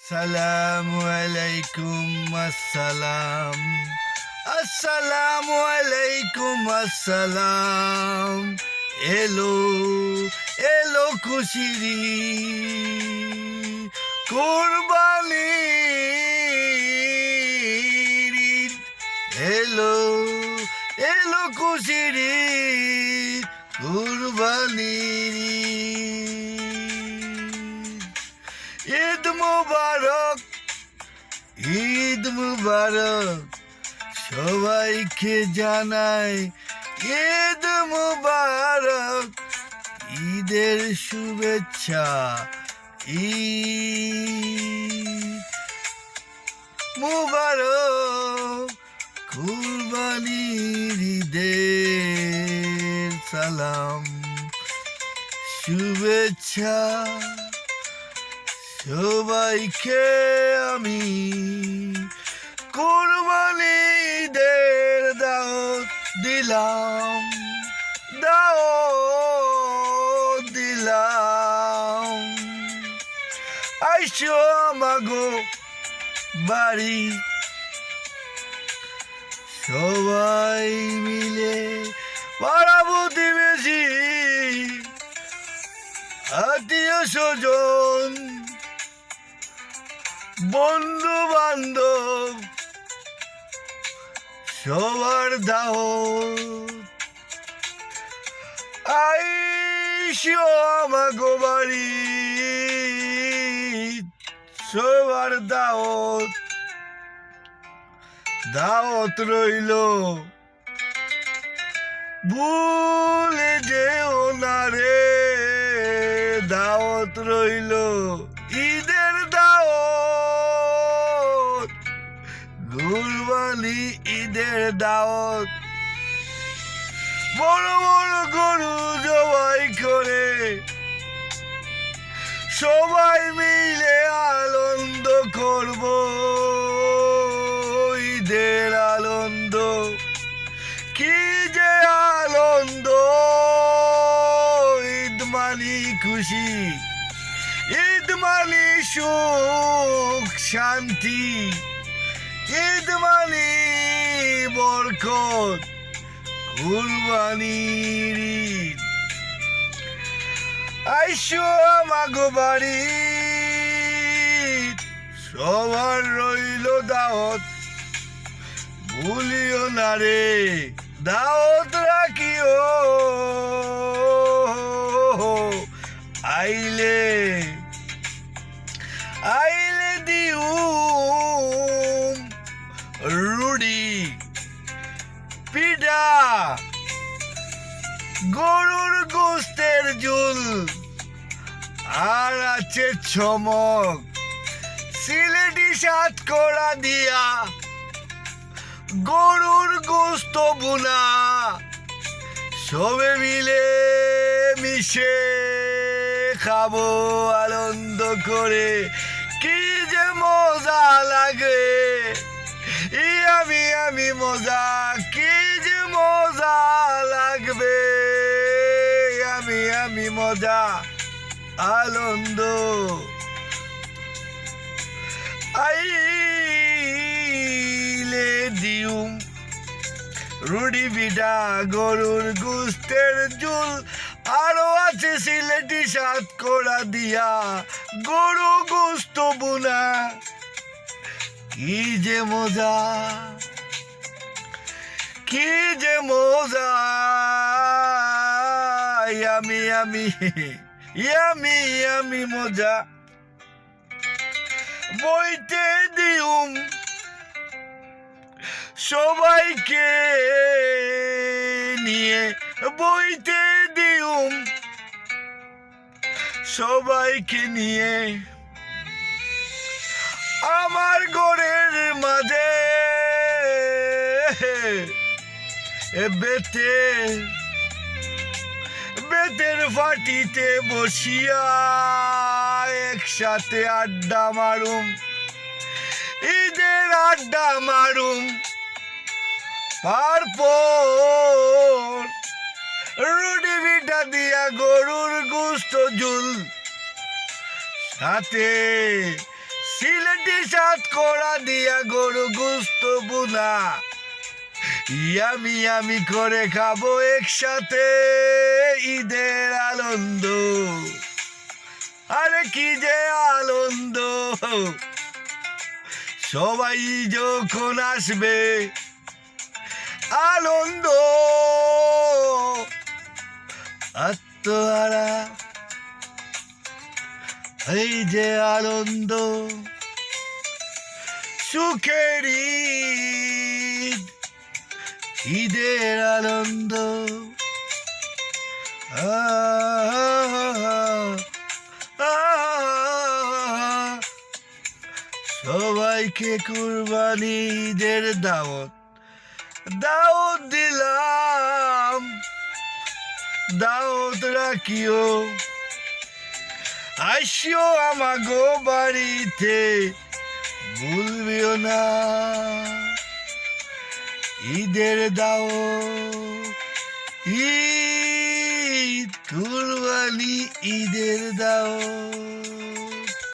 সালামু আলাইকুম আসসালাম আসসালামু আলাইকুম আসসালাম এলো এলো খুশিরি কুরবানি এলো এলো খুশিরি কুরবানি ঈদ মুবারক ঈদ মুবারক, সবাইকে জানাই ঈদ মুবারক, ঈদের শুভেচ্ছা, ঈদ মুবারক, কুরবানির ঈদের সালাম, শুভেচ্ছা। সবাইকে আমি কোরবানি ঈদের দাওয়াত দিলাম দাওয়াত দিলাম। আইসো আমাগো বাড়ি। সবাই মিলে পাড়া প্রতিবেশী আত্মীয় স্বজন বন্ধু বান্ধব সবার দাও আইসিও আমাগো বাড়ি, সবার দাওত দাওত রইল। ভুলে যেও না রে দাওত রইল। ঈদের গুরবানি ঈদের দাওত বড় বড় গরু জবাই করে। সবাই মিলে আনন্দ করব। ঈদের আনন্দ। কি যে আনন্দ। ঈদ মানি খুশি। ঈদ মানি সুখ, শান্তি। মানি বরকত কুরবানির আইসো আমাগো বাড়ি। সবার রইল দাওয়াত। ভুলিও না রে রাখিও। আইলে গরুর গোস্তের জুল। আর আছে চমক। সিলেটি সাত করা দিয়া গরুর গোস্ত বুনা। সবে মিলে মিশে খাব আনন্দ করে। কি যে মজা লাগে। ই আমি আমি মজা মজা, আনন্দ। আইলে দিউম রুডি বিডা গরুর গুস্তের জুল আরও আছে সিলেটি সাত করা দিয়া গরু গুস্ত বুনা। কি যে মজা, কি যে মজা। আমি আমি আমি আমি মজা বইতে দিউম সবাইকে নিয়ে। বইতে দিউম সবাইকে নিয়ে। আমার ঘরের মাঝে বেতে বেতের ফাটিতে বসিয়া একসাথে আড্ডা মারুম, ঈদের আড্ডা মারুম। তারপর রুটি পিঠা দিয়া গরুর গুস্ত ঝুল সাথে সিলেটি সাত করা দিয়া গরু গুস্ত বুনা। ইয়ামি আমি করে খাব একসাথে ঈদের আনন্দ। আরে কি যে আনন্দ। সবাই যখন আসবে, আনন্দ। আত্মহারা। এই যে আনন্দ, সুখের ঈদের আনন্দ সবাইকে কুরবানি ঈদের দাওয়াত দাওয়াত দিলাম দাওয়াত রাখিও আসিও আমাগো বাড়িতে ভুলবিও না ঈদের দাও। ঈদ কুরবানি ঈদের দাও।